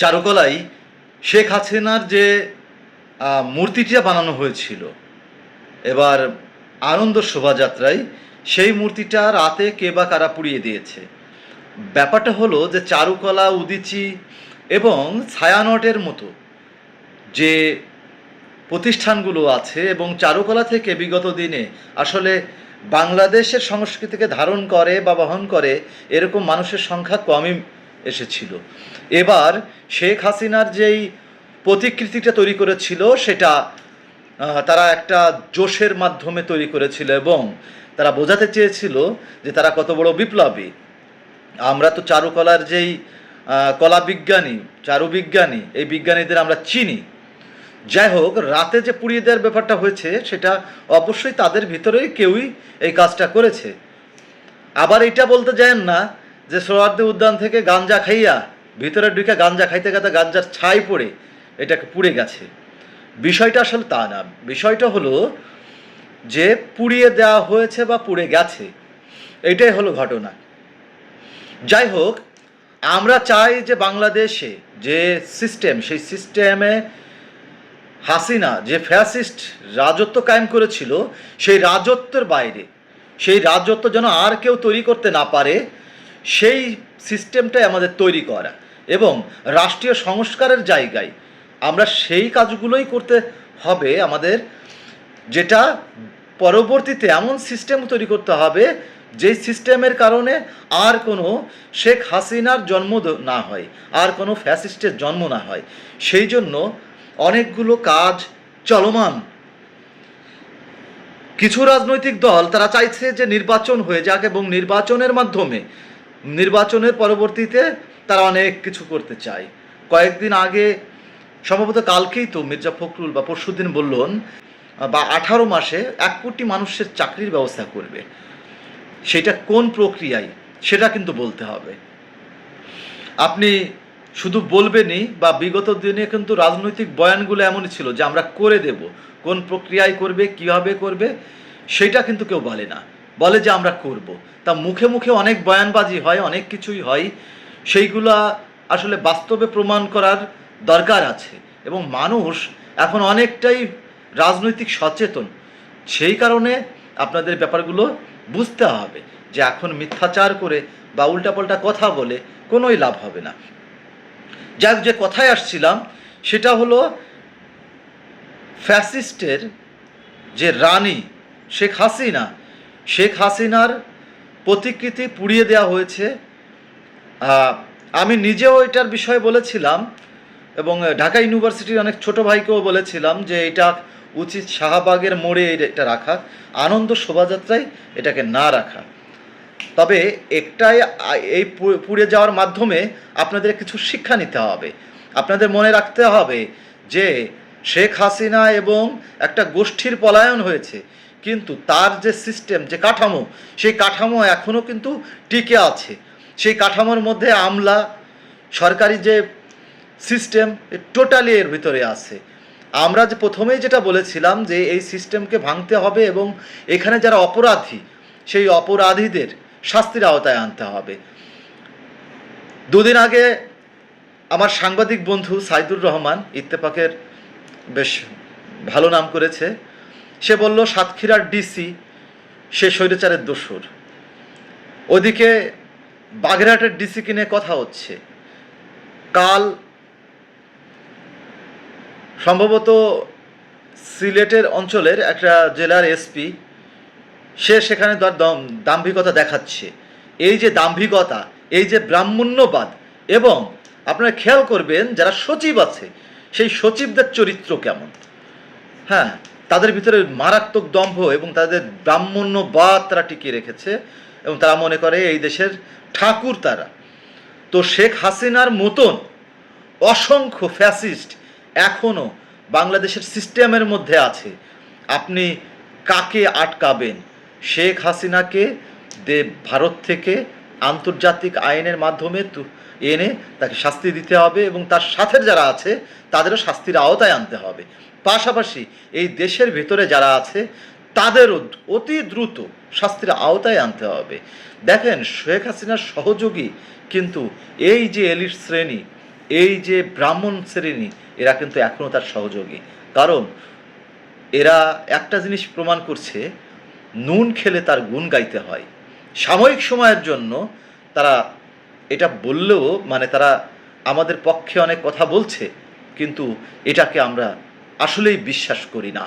চারুকলায় শেখ হাসিনার যে মূর্তিটা বানানো হয়েছিল, এবার আনন্দ শোভাযাত্রায় সেই মূর্তিটা রাতে কে বা কারা পুড়িয়ে দিয়েছে। ব্যাপারটা হলো যে চারুকলা, উদিচি এবং ছায়ানটের মতো যে প্রতিষ্ঠানগুলো আছে এবং চারুকলা থেকে বিগত দিনে আসলে বাংলাদেশের সংস্কৃতিকে ধারণ করে বা বহন করে, এরকম মানুষের সংখ্যা কমই এসেছিল। এবার শেখ হাসিনার যেই প্রতিকৃতিটা তৈরি করেছিল, সেটা তারা একটা জোশের মাধ্যমে তৈরি করেছিল এবং তারা বোঝাতে চেয়েছিল যে তারা কত বড় বিপ্লবী। আমরা তো চারুকলার যেই কলা বিজ্ঞানী চারুবিজ্ঞানী এই বিজ্ঞানীদের আমরা চিনি। যাই হোক, রাতে যে পুড়িয়ে দেওয়ার ব্যাপারটা হয়েছে, সেটা অবশ্যই তাদের ভিতরেই কেউই এই কাজটা করেছে। আবার এটা বলতে যায়েন না যে সোহরার্দি উদ্যান থেকে গাঞ্জা খাইয়া ভিতরে ঢুকে গাঞ্জা খাইতে খাইতে গাঞ্জার ছাই পড়ে এটাকে পুড়ে গেছে। বিষয়টা আসলে তা না। বিষয়টা হলো যে পুড়িয়ে দেওয়া হয়েছে বা পুড়ে গেছে, এটাই হলো ঘটনা। যাই হোক, আমরা চাই যে বাংলাদেশে যে সিস্টেম সেই সিস্টেমে হাসিনা, যে ফ্যাসিস্ট রাজত্ব কায়েম করেছিল, সেই রাজত্বের বাইরে, সেই রাজত্ব যেন আর কেউ তৈরি করতে না পারে, সেই সিস্টেমটাই আমাদের তৈরি করা। এবং রাষ্ট্রীয় সংস্কারের জায়গায় আমরা সেই কাজগুলোই করতে হবে আমাদের, যেটা পরবর্তীতে এমন সিস্টেম তৈরি করতে হবে যেই সিস্টেমের কারণে আর কোনো শেখ হাসিনার জন্ম না হয়, আর কোনো ফ্যাসিস্টের জন্ম না হয়। সেই জন্য অনেকগুলো কাজ চলমান। কিছু রাজনৈতিক দল তারা চাইছে যে নির্বাচন হয়ে যাক এবং নির্বাচনের মাধ্যমে, নির্বাচনের পরবর্তীতে তারা অনেক কিছু করতে চায়। কয়েকদিন আগে, সম্ভবত কালকেই তো মির্জা ফখরুল বা পরশুদিন বললেন, বা আঠারো মাসে এক কোটি মানুষের চাকরির ব্যবস্থা করবে। সেটা কোন প্রক্রিয়ায়, সেটা কিন্তু বলতে হবে। আপনি শুধু বলবেনই বা বিগত দিনে কিন্তু রাজনৈতিক বয়ানগুলো এমনই ছিল যে আমরা করে দেব। কোন প্রক্রিয়ায় করবে, কীভাবে করবে, সেটা কিন্তু কেউ বলে না। বলে যে আমরা করব। তা মুখে মুখে অনেক বয়ানবাজি হয়, অনেক কিছুই হয়। সেইগুলা আসলে বাস্তবে প্রমাণ করার দরকার আছে। এবং মানুষ এখন অনেকটাই রাজনৈতিক সচেতন। সেই কারণে আপনাদের ব্যাপারগুলো বুঝতে হবে যে এখন মিথ্যাচার করে বা উল্টাপাল্টা কথা বলে কোনোই লাভ হবে না। যাক, যে কথায় আসছিলাম, সেটা হলো ফ্যাসিস্টের যে রানী শেখ হাসিনা, শেখ হাসিনার প্রতিকৃতি পুড়িয়ে দেওয়া হয়েছে আমি নিজেও এটার বিষয়ে বলেছিলাম এবং ঢাকা ইউনিভার্সিটির অনেক ছোট ভাইকেও বলেছিলাম যে এটা উচিত শাহবাগের মোড়ে এটা রাখা, আনন্দ শোভাযাত্রায় এটাকে না রাখা। তবে একটাই এই পুড়ে যাওয়ার মাধ্যমে আপনাদের কিছু শিক্ষা নিতে হবে। আপনাদের মনে রাখতে হবে যে শেখ হাসিনা এবং একটা গোষ্ঠীর পলায়ন হয়েছে, কিন্তু তার যে সিস্টেম, যে কাঠামো, সেই কাঠামো এখনও কিন্তু টিকে আছে। সেই কাঠামোর মধ্যে আমলা, সরকারি যে সিস্টেম টোটালি এর ভিতরে আছে। আমরা যে প্রথমেই যেটা বলেছিলাম যে এই সিস্টেমকে ভাঙতে হবে এবং এখানে যারা অপরাধী, সেই অপরাধীদের শাস্তির আওতায় আনতে হবে। দুদিন আগে আমার সাংবাদিক বন্ধু সাইদুর রহমান ইত্তেফাকের বেশ ভালো নাম করেছে। সে বলল, সাতক্ষীরার ডিসি, সে স্বৈরাচারের দোসর। ওদিকে বাগেরহাটের ডিসি কিনে কথা হচ্ছে। কাল সম্ভবত সিলেটের অঞ্চলের একটা জেলার এসপি, সে সেখানে তার দম- দাম্ভিকতা দেখাচ্ছে। এই যে দাম্ভিকতা, এই যে ব্রাহ্মণ্যবাদ, এবং আপনারা খেয়াল করবেন যারা সচিব আছে, সেই সচিবদের চরিত্র কেমন? হ্যাঁ তাদের ভিতরে মারাত্মক দম্ভ এবং তাদের ব্রাহ্মণ্যবাদ তারা টিকিয়ে রেখেছে। এবং তারা মনে করে এই দেশের ঠাকুর তারা। তো শেখ হাসিনার মতন অসংখ্য ফ্যাসিস্ট এখনও বাংলাদেশের সিস্টেমের মধ্যে আছে। আপনি কাকে আটকাবেন? শেখ হাসিনাকে দে ভারত থেকে আন্তর্জাতিক আইনের মাধ্যমে এনে তাকে শাস্তি দিতে হবে এবং তার সাথে যারা আছে, তাদেরও শাস্তির আওতায় আনতে হবে। পাশাপাশি এই দেশের ভেতরে যারা আছে তাদেরও অতি দ্রুত শাস্তির আওতায় আনতে হবে। দেখেন, শেখ হাসিনার সহযোগী কিন্তু এই যে এলিট শ্রেণি, এই যে ব্রাহ্মণ শ্রেণি, এরা কিন্তু এখনও তার সহযোগী। কারণ এরা একটা জিনিস প্রমাণ করছে, নুন খেলে তার গুণ গাইতে হয়। সাময়িক সময়ের জন্য তারা এটা বললেও মানে তারা আমাদের পক্ষে অনেক কথা বলছে, কিন্তু এটাকে আমরা আসলেই বিশ্বাস করি না।